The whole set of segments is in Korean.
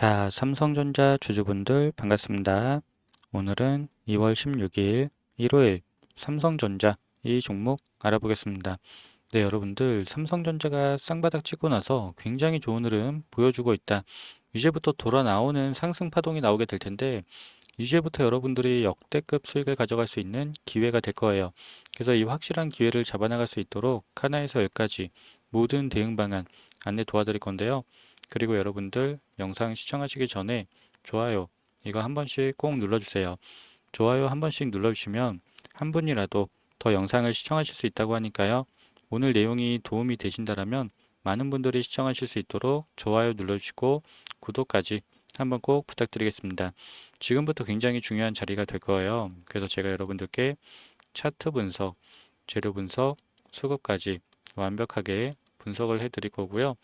자, 삼성전자 주주분들 반갑습니다. 오늘은 2월 16일 일요일 삼성전자 이 종목 알아보겠습니다. 네, 여러분들 삼성전자가 쌍바닥 찍고 나서 굉장히 좋은 흐름 보여주고 있다. 이제부터 돌아 나오는 상승 파동이 나오게 될 텐데 이제부터 여러분들이 역대급 수익을 가져갈 수 있는 기회가 될 거예요. 그래서 이 확실한 기회를 잡아나갈 수 있도록 하나에서 열까지 모든 대응 방안 안내 도와드릴 건데요. 그리고 여러분들 영상 시청하시기 전에 좋아요 이거 한 번씩 꼭 눌러주세요. 좋아요 한 번씩 눌러주시면 한 분이라도 더 영상을 시청하실 수 있다고 하니까요. 오늘 내용이 도움이 되신다라면 많은 분들이 시청하실 수 있도록 좋아요 눌러주시고 구독까지 한번 꼭 부탁드리겠습니다. 지금부터 굉장히 중요한 자리가 될 거예요. 그래서 제가 여러분들께 차트 분석, 재료 분석, 수급까지 완벽하게 분석을 해드릴 거고요.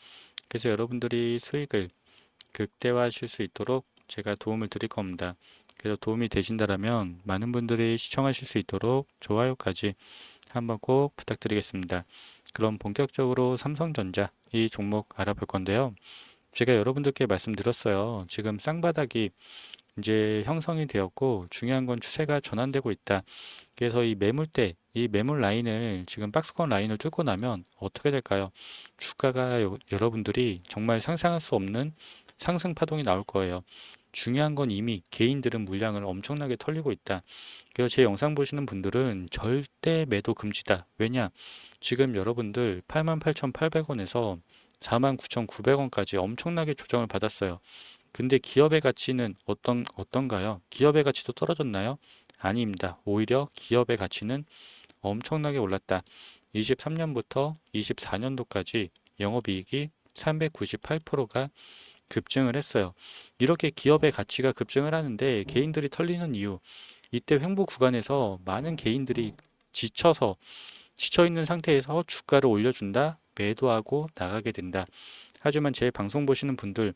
그래서 여러분들이 수익을 극대화하실 수 있도록 제가 도움을 드릴 겁니다. 그래서 도움이 되신다라면 많은 분들이 시청하실 수 있도록 좋아요까지 한번 꼭 부탁드리겠습니다. 그럼 본격적으로 삼성전자 이 종목 알아볼 건데요. 제가 여러분들께 말씀드렸어요. 지금 쌍바닥이 이제 형성이 되었고 중요한 건 추세가 전환되고 있다. 그래서 이 매물대, 이 매물 라인을 지금 박스권 라인을 뚫고 나면 어떻게 될까요? 주가가 여, 여러분들이 정말 상상할 수 없는 상승 파동이 나올 거예요. 중요한 건 이미 개인들은 물량을 엄청나게 털리고 있다. 그래서 제 영상 보시는 분들은 절대 매도 금지다. 왜냐? 지금 여러분들 88,800원에서 49,900원까지 엄청나게 조정을 받았어요. 근데 기업의 가치는 어떤 어떤가요? 기업의 가치도 떨어졌나요? 아닙니다. 오히려 기업의 가치는 엄청나게 올랐다. 23년부터 24년도까지 영업이익이 398%가 급증을 했어요. 이렇게 기업의 가치가 급증을 하는데 개인들이 털리는 이유, 이때 횡보 구간에서 많은 개인들이 지쳐서 지쳐 있는 상태에서 주가를 올려준다, 매도하고 나가게 된다. 하지만 제 방송 보시는 분들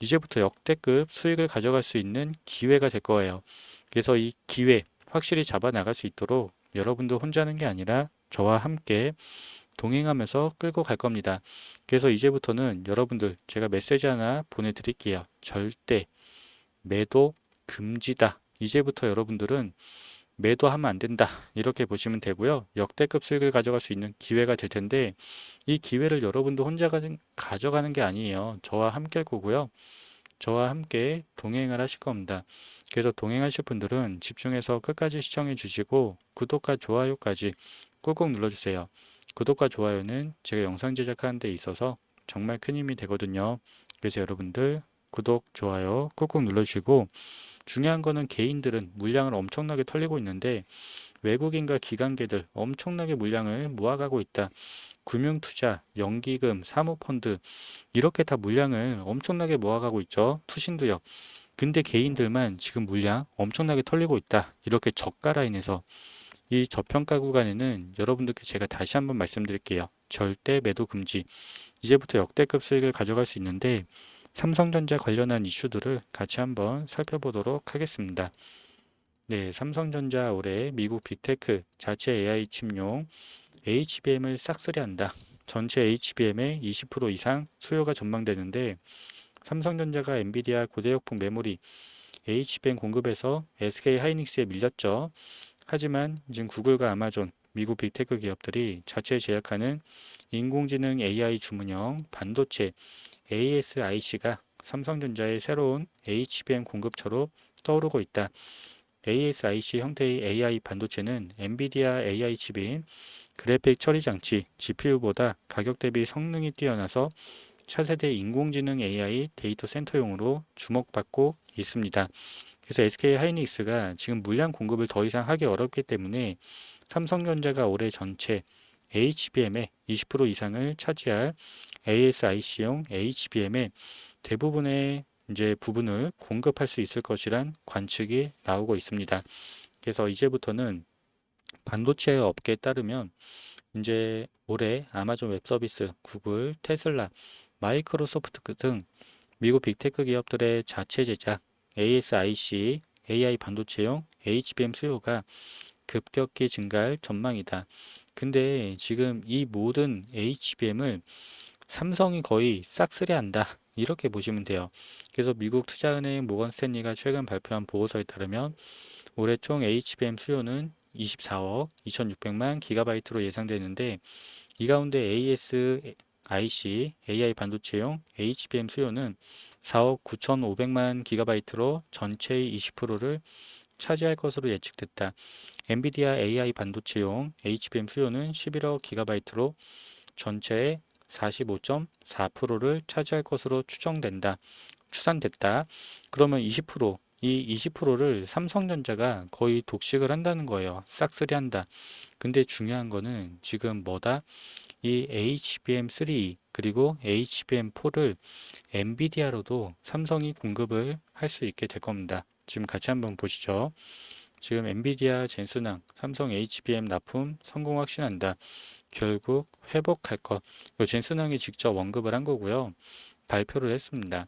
이제부터 역대급 수익을 가져갈 수 있는 기회가 될 거예요. 그래서 이 기회 확실히 잡아 나갈 수 있도록 여러분도 혼자 하는 게 아니라 저와 함께 동행하면서 끌고 갈 겁니다. 그래서 이제부터는 여러분들 제가 메시지 하나 보내드릴게요. 절대 매도 금지다. 이제부터 여러분들은 매도하면 안 된다. 이렇게 보시면 되고요. 역대급 수익을 가져갈 수 있는 기회가 될 텐데 이 기회를 여러분도 혼자 가져가는 게 아니에요. 저와 함께 할 거고요. 저와 함께 동행을 하실 겁니다. 그래서 동행하실 분들은 집중해서 끝까지 시청해 주시고 구독과 좋아요까지 꾹꾹 눌러주세요. 구독과 좋아요는 제가 영상 제작하는 데 있어서 정말 큰 힘이 되거든요. 그래서 여러분들 구독, 좋아요 꾹꾹 눌러주시고 중요한 거는 개인들은 물량을 엄청나게 털리고 있는데 외국인과 기관계들 엄청나게 물량을 모아가고 있다. 금융투자, 연기금, 사모펀드 이렇게 다 물량을 엄청나게 모아가고 있죠. 투신도요. 근데 개인들만 지금 물량 엄청나게 털리고 있다. 이렇게 저가 라인에서 이 저평가 구간에는 여러분들께 제가 다시 한번 말씀드릴게요. 절대 매도 금지. 이제부터 역대급 수익을 가져갈 수 있는데 삼성전자 관련한 이슈들을 같이 한번 살펴보도록 하겠습니다. 네, 삼성전자 올해 미국 빅테크 자체 AI 칩용 HBM을 싹쓸이한다. 전체 HBM의 20% 이상 수요가 전망되는데 삼성전자가 엔비디아 고대역폭 메모리 HBM 공급에서 SK 하이닉스에 밀렸죠. 하지만 지금 구글과 아마존, 미국 빅테크 기업들이 자체 제약하는 인공지능 AI 주문형 반도체 ASIC가 삼성전자의 새로운 HBM 공급처로 떠오르고 있다. ASIC 형태의 AI 반도체는 엔비디아 AI 칩인 그래픽 처리 장치 GPU보다 가격 대비 성능이 뛰어나서 차세대 인공지능 AI 데이터 센터용으로 주목받고 있습니다. 그래서 SK 하이닉스가 지금 물량 공급을 더 이상 하기 어렵기 때문에 삼성전자가 올해 전체 HBM의 20% 이상을 차지할 ASIC용 HBM의 대부분의 이제 부분을 공급할 수 있을 것이란 관측이 나오고 있습니다. 그래서 이제부터는 반도체 업계에 따르면 이제 올해 아마존 웹 서비스, 구글, 테슬라, 마이크로소프트 등 미국 빅테크 기업들의 자체 제작 ASIC, AI 반도체용 HBM 수요가 급격히 증가할 전망이다. 근데 지금 이 모든 HBM을 삼성이 거의 싹쓸이 한다. 이렇게 보시면 돼요. 그래서 미국 투자은행 모건 스탠리가 최근 발표한 보고서에 따르면 올해 총 HBM 수요는 24억 2,600만 기가바이트로 예상되는데 이 가운데 AS, IC, AI 반도체용 HBM 수요는 4억 9,500만 기가바이트로 전체의 20%를 차지할 것으로 예측됐다. 엔비디아 AI 반도체용 HBM 수요는 11억 기가바이트로 전체의 45.4%를 차지할 것으로 추정된다. 추산됐다. 그러면 20%, 이 20%를 삼성전자가 거의 독식을 한다는 거예요. 싹쓸이 한다. 근데 중요한 거는 지금 뭐다? 이 HBM3 그리고 HBM4를 엔비디아로도 삼성이 공급을 할 수 있게 될 겁니다. 지금 같이 한번 보시죠. 지금 엔비디아 젠슨항 삼성 HBM 납품 성공 확신한다. 결국 회복할 것. 이 젠슨항이 직접 언급을 한 거고요. 발표를 했습니다.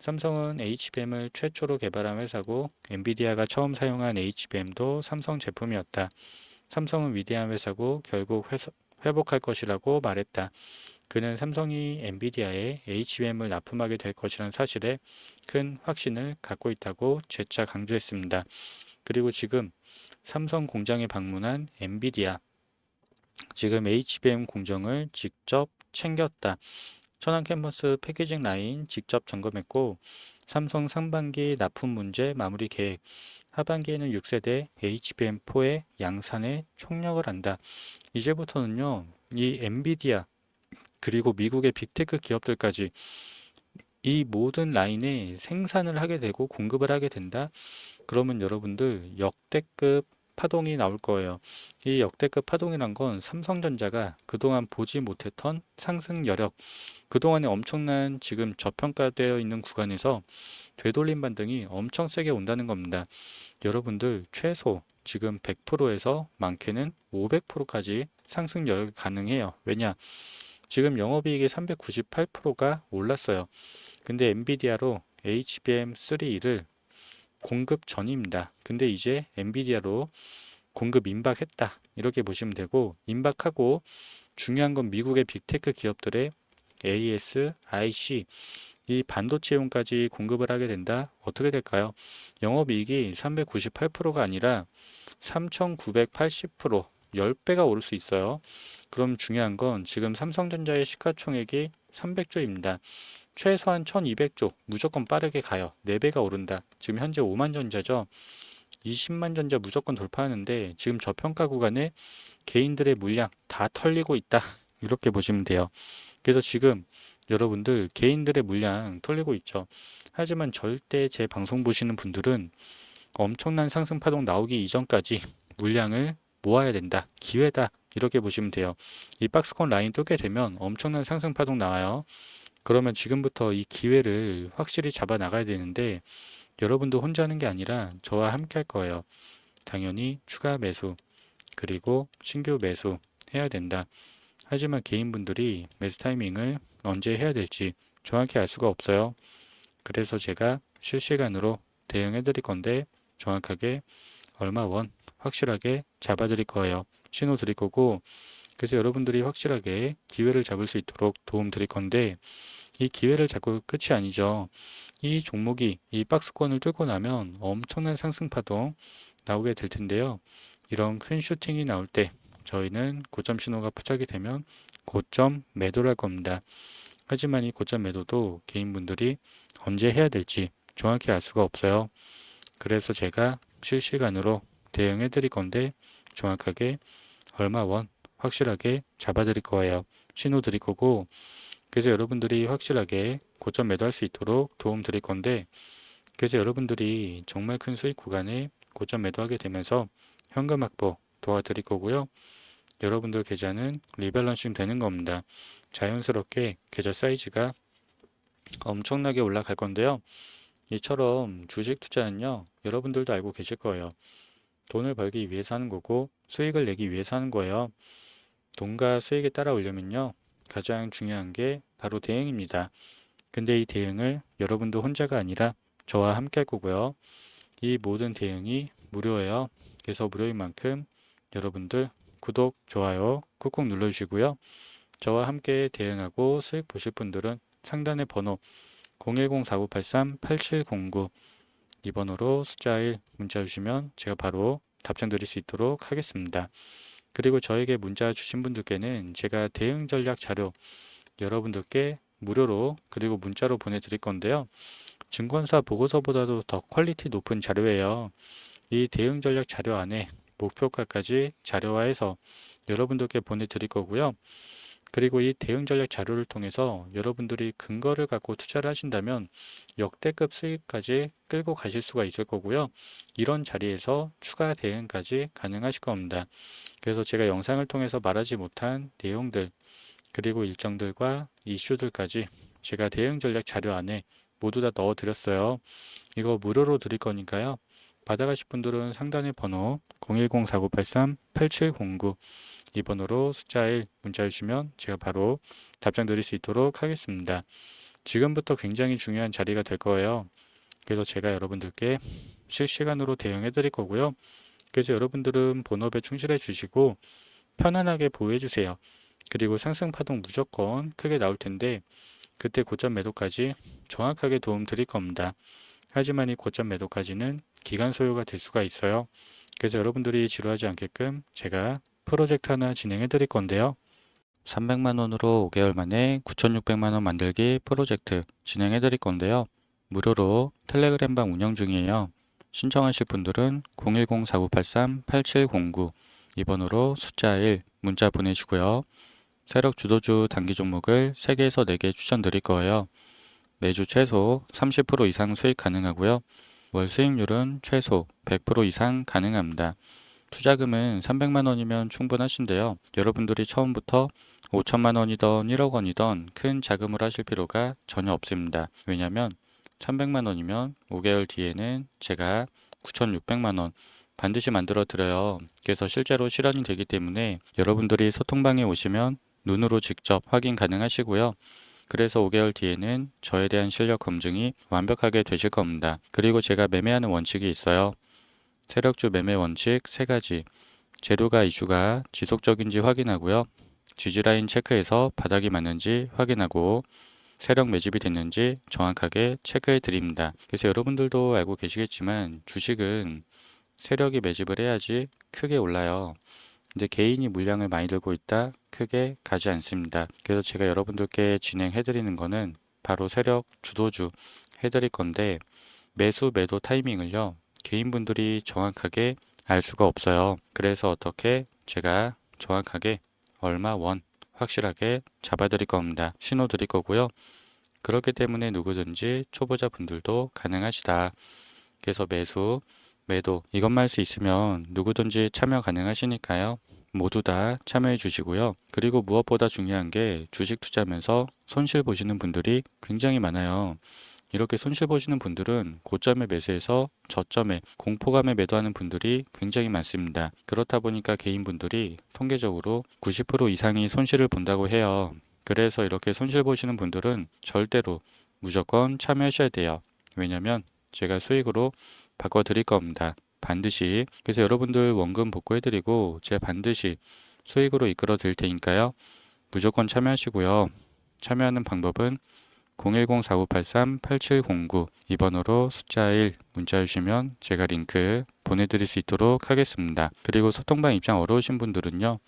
삼성은 HBM을 최초로 개발한 회사고 엔비디아가 처음 사용한 HBM도 삼성 제품이었다. 삼성은 위대한 회사고 결국 회사, 회복할 것이라고 말했다. 그는 삼성이 엔비디아에 HBM을 납품하게 될 것이라는 사실에 큰 확신을 갖고 있다고 재차 강조했습니다. 그리고 지금 삼성 공장에 방문한 엔비디아 지금 HBM 공정을 직접 챙겼다. 천안 캠퍼스 패키징 라인 직접 점검했고 삼성 상반기 납품 문제 마무리 계획 하반기에는 6세대 HBM4의 양산에 총력을 한다. 이제부터는요. 이 엔비디아 그리고 미국의 빅테크 기업들까지 이 모든 라인에 생산을 하게 되고 공급을 하게 된다. 그러면 여러분들 역대급 파동이 나올 거예요. 이 역대급 파동이란 건 삼성전자가 그동안 보지 못했던 상승 여력, 그동안에 엄청난 지금 저평가되어 있는 구간에서 되돌림 반등이 엄청 세게 온다는 겁니다. 여러분들 최소 지금 100%에서 많게는 500%까지 상승 여력이 가능해요. 왜냐? 지금 영업이익이 398%가 올랐어요. 근데 엔비디아로 HBM3를 공급 전입니다. 근데 이제 엔비디아로 공급 임박했다. 이렇게 보시면 되고 임박하고 중요한 건 미국의 빅테크 기업들의 AS, IC 이 반도체용까지 공급을 하게 된다. 어떻게 될까요? 영업이익이 398%가 아니라 3,980% 10배가 오를 수 있어요. 그럼 중요한 건 지금 삼성전자의 시가총액이 300조입니다. 최소한 1200조 무조건 빠르게 가요. 4배가 오른다. 지금 현재 5만 전자죠. 20만 전자 무조건 돌파하는데 지금 저평가 구간에 개인들의 물량 다 털리고 있다. 이렇게 보시면 돼요. 그래서 지금 여러분들 개인들의 물량 털리고 있죠. 하지만 절대 제 방송 보시는 분들은 엄청난 상승 파동 나오기 이전까지 물량을 모아야 된다. 기회다. 이렇게 보시면 돼요. 이 박스권 라인 뚫게 되면 엄청난 상승 파동 나와요. 그러면 지금부터 이 기회를 확실히 잡아 나가야 되는데 여러분도 혼자 하는 게 아니라 저와 함께 할 거예요. 당연히 추가 매수 그리고 신규 매수 해야 된다. 하지만 개인분들이 매수 타이밍을 언제 해야 될지 정확히 알 수가 없어요. 그래서 제가 실시간으로 대응해 드릴 건데 정확하게 얼마 원 확실하게 잡아 드릴 거예요. 신호 드릴 거고 그래서 여러분들이 확실하게 기회를 잡을 수 있도록 도움 드릴 건데 이 기회를 잡고 끝이 아니죠. 이 종목이 이 박스권을 뚫고 나면 엄청난 상승 파동 나오게 될 텐데요. 이런 큰 슈팅이 나올 때 저희는 고점 신호가 포착이 되면 고점 매도를 할 겁니다. 하지만 이 고점 매도도 개인분들이 언제 해야 될지 정확히 알 수가 없어요. 그래서 제가 실시간으로 대응해 드릴 건데 정확하게 얼마 원 확실하게 잡아 드릴 거예요. 신호 드릴 거고 그래서 여러분들이 확실하게 고점 매도할 수 있도록 도움 드릴 건데 그래서 여러분들이 정말 큰 수익 구간에 고점 매도하게 되면서 현금 확보 도와드릴 거고요. 여러분들 계좌는 리밸런싱 되는 겁니다. 자연스럽게 계좌 사이즈가 엄청나게 올라갈 건데요. 이처럼 주식 투자는요, 여러분들도 알고 계실 거예요. 돈을 벌기 위해서 하는 거고, 수익을 내기 위해서 하는 거예요. 돈과 수익에 따라오려면요, 가장 중요한 게 바로 대응입니다. 근데 이 대응을 여러분도 혼자가 아니라 저와 함께 할 거고요. 이 모든 대응이 무료예요. 그래서 무료인 만큼 여러분들 구독, 좋아요 꾹꾹 눌러주시고요. 저와 함께 대응하고 수익 보실 분들은 상단의 번호 010-4983-8709 2번으로 숫자 1 문자 주시면 제가 바로 답장 드릴 수 있도록 하겠습니다. 그리고 저에게 문자 주신 분들께는 제가 대응 전략 자료 여러분들께 무료로 그리고 문자로 보내드릴 건데요. 증권사 보고서보다도 더 퀄리티 높은 자료예요. 이 대응 전략 자료 안에 목표가까지 자료화해서 여러분들께 보내드릴 거고요. 그리고 이 대응 전략 자료를 통해서 여러분들이 근거를 갖고 투자를 하신다면 역대급 수익까지 끌고 가실 수가 있을 거고요. 이런 자리에서 추가 대응까지 가능하실 겁니다. 그래서 제가 영상을 통해서 말하지 못한 내용들 그리고 일정들과 이슈들까지 제가 대응 전략 자료 안에 모두 다 넣어 드렸어요. 이거 무료로 드릴 거니까요. 받아가실 분들은 상단의 번호 010-4983-8709 이번호로 숫자 1 문자 주시면 제가 바로 답장 드릴 수 있도록 하겠습니다. 지금부터 굉장히 중요한 자리가 될 거예요. 그래서 제가 여러분들께 실시간으로 대응해 드릴 거고요. 그래서 여러분들은 본업에 충실해 주시고 편안하게 보호해 주세요. 그리고 상승 파동 무조건 크게 나올 텐데 그때 고점 매도까지 정확하게 도움 드릴 겁니다. 하지만 이 고점 매도까지는 기간 소요가 될 수가 있어요. 그래서 여러분들이 지루하지 않게끔 제가 프로젝트 하나 진행해 드릴 건데요. 300만 원으로 5개월 만에 9,600만 원 만들기 프로젝트 진행해 드릴 건데요. 무료로 텔레그램방 운영 중이에요. 신청하실 분들은 010-4983-8709 이번호로 숫자 1 문자 보내주고요. 세력 주도주 단기 종목을 3개에서 4개 추천드릴 거예요. 매주 최소 30% 이상 수익 가능하고요. 월 수익률은 최소 100% 이상 가능합니다. 투자금은 300만 원이면 충분하신데요. 여러분들이 처음부터 5천만 원이던 1억 원이던 큰 자금을 하실 필요가 전혀 없습니다. 왜냐하면 300만 원이면 5개월 뒤에는 제가 9,600만 원 반드시 만들어 드려요. 그래서 실제로 실현이 되기 때문에 여러분들이 소통방에 오시면 눈으로 직접 확인 가능하시고요. 그래서 5개월 뒤에는 저에 대한 실력 검증이 완벽하게 되실 겁니다. 그리고 제가 매매하는 원칙이 있어요. 세력주 매매 원칙 3가지. 재료가 이슈가 지속적인지 확인하고요. 지지라인 체크해서 바닥이 맞는지 확인하고 세력 매집이 됐는지 정확하게 체크해 드립니다. 그래서 여러분들도 알고 계시겠지만 주식은 세력이 매집을 해야지 크게 올라요. 근데 개인이 물량을 많이 들고 있다 크게 가지 않습니다. 그래서 제가 여러분들께 진행해 드리는 거는 바로 세력 주도주 해 드릴 건데 매수 매도 타이밍을요. 개인분들이 정확하게 알 수가 없어요. 그래서 어떻게 제가 정확하게 얼마 원 확실하게 잡아 드릴 겁니다. 신호 드릴 거고요. 그렇기 때문에 누구든지 초보자 분들도 가능하시다. 그래서 매수, 매도 이것만 할 수 있으면 누구든지 참여 가능하시니까요. 모두 다 참여해 주시고요. 그리고 무엇보다 중요한 게 주식 투자하면서 손실 보시는 분들이 굉장히 많아요. 이렇게 손실 보시는 분들은 고점에 매수해서 저점에 공포감에 매도하는 분들이 굉장히 많습니다. 그렇다 보니까 개인분들이 통계적으로 90% 이상이 손실을 본다고 해요. 그래서 이렇게 손실 보시는 분들은 절대로 무조건 참여하셔야 돼요. 왜냐면 제가 수익으로 바꿔 드릴 겁니다. 반드시. 그래서 여러분들 원금 복구해 드리고 제가 반드시 수익으로 이끌어 드릴 테니까요. 무조건 참여하시고요. 참여하는 방법은 010-4983-8709 이번호로 숫자 1 문자 주시면 제가 링크 보내드릴 수 있도록 하겠습니다. 그리고 소통방 입장 어려우신 분들은요.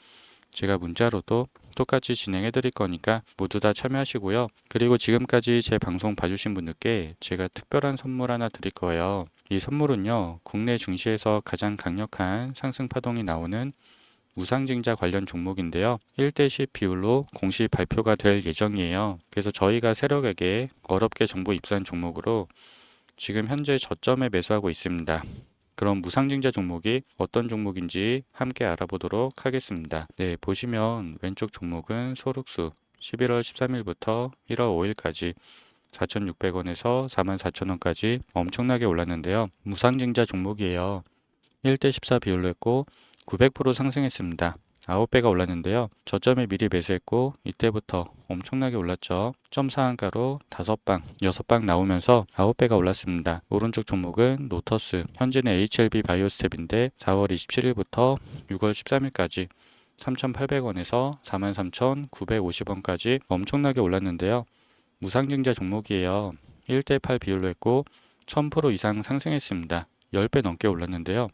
제가 문자로도 똑같이 진행해 드릴 거니까 모두 다 참여하시고요. 그리고 지금까지 제 방송 봐주신 분들께 제가 특별한 선물 하나 드릴 거예요. 이 선물은요, 국내 증시에서 가장 강력한 상승 파동이 나오는 우상증자 관련 종목인데요. 1대10 비율로 공시 발표가 될 예정이에요. 그래서 저희가 세력에게 어렵게 정보 입수한 종목으로 지금 현재 저점에 매수하고 있습니다. 그럼 무상증자 종목이 어떤 종목인지 함께 알아보도록 하겠습니다. 네, 보시면 왼쪽 종목은 소륵수 11월 13일부터 1월 5일까지 4,600원에서 44,000원까지 엄청나게 올랐는데요. 무상증자 종목이에요. 1대 14 비율로 했고 900% 상승했습니다. 9배가 올랐는데요. 저점에 미리 매수했고 이때부터 엄청나게 올랐죠. 점 상한가로 5방, 6방 나오면서 9배가 올랐습니다. 오른쪽 종목은 노터스, 현재는 HLB 바이오스텝인데 4월 27일부터 6월 13일까지 3,800원에서 43,950원까지 엄청나게 올랐는데요. 무상증자 종목이에요. 1대8 비율로 했고 1000% 이상 상승했습니다. 10배 넘게 올랐는데요.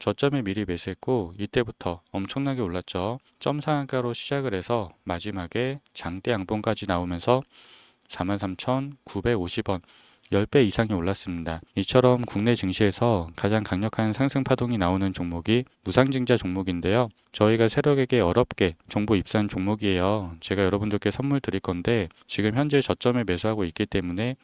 저점에 미리 매수했고 이때부터 엄청나게 올랐죠. 점 상한가로 시작을 해서 마지막에 장대 양봉까지 나오면서 43,950원 10배 이상이 올랐습니다. 이처럼 국내 증시에서 가장 강력한 상승 파동이 나오는 종목이 무상증자 종목인데요. 저희가 세력에게 어렵게 정보 입수한 종목이에요. 제가 여러분들께 선물 드릴 건데 지금 현재 저점에 매수하고 있기 때문에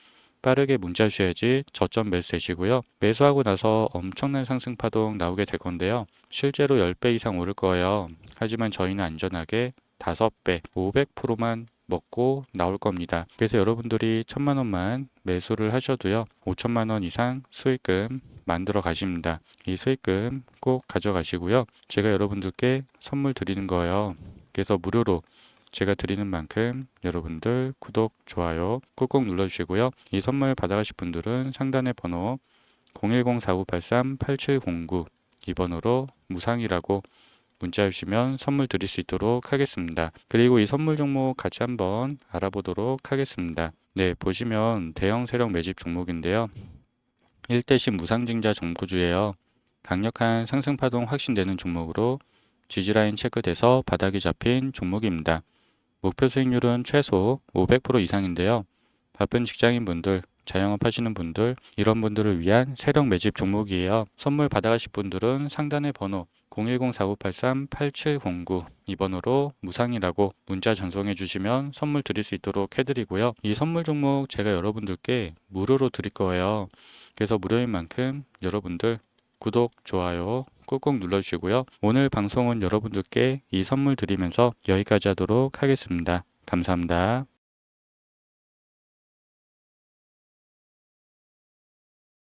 빠르게 문자 주셔야지 저점 매수되시고요. 매수하고 나서 엄청난 상승 파동 나오게 될 건데요. 실제로 10배 이상 오를 거예요. 하지만 저희는 안전하게 5배, 500%만 먹고 나올 겁니다. 그래서 여러분들이 천만 원만 매수를 하셔도요. 5천만 원 이상 수익금 만들어 가십니다. 이 수익금 꼭 가져가시고요. 제가 여러분들께 선물 드리는 거예요. 그래서 무료로 제가 드리는 만큼 여러분들 구독, 좋아요 꾹꾹 눌러주시고요. 이 선물 받아가실 분들은 상단의 번호 010-4983-8709이 번호로 무상이라고 문자 주시면 선물 드릴 수 있도록 하겠습니다. 그리고 이 선물 종목 같이 한번 알아보도록 하겠습니다. 네, 보시면 대형 세력 매집 종목인데요. 1대신 무상증자 정보주예요. 강력한 상승 파동 확신되는 종목으로 지지라인 체크돼서 바닥이 잡힌 종목입니다. 목표 수익률은 최소 500% 이상인데요. 바쁜 직장인분들, 자영업 하시는 분들, 이런 분들을 위한 세력 매집 종목이에요. 선물 받아가실 분들은 상단의 번호 010-4983-8709이 번호로 무상이라고 문자 전송해 주시면 선물 드릴 수 있도록 해드리고요. 이 선물 종목 제가 여러분들께 무료로 드릴 거예요. 그래서 무료인 만큼 여러분들 구독, 좋아요 꾹꾹 눌러주시고요. 오늘 방송은 여러분들께 이 선물 드리면서 여기까지 하도록 하겠습니다. 감사합니다.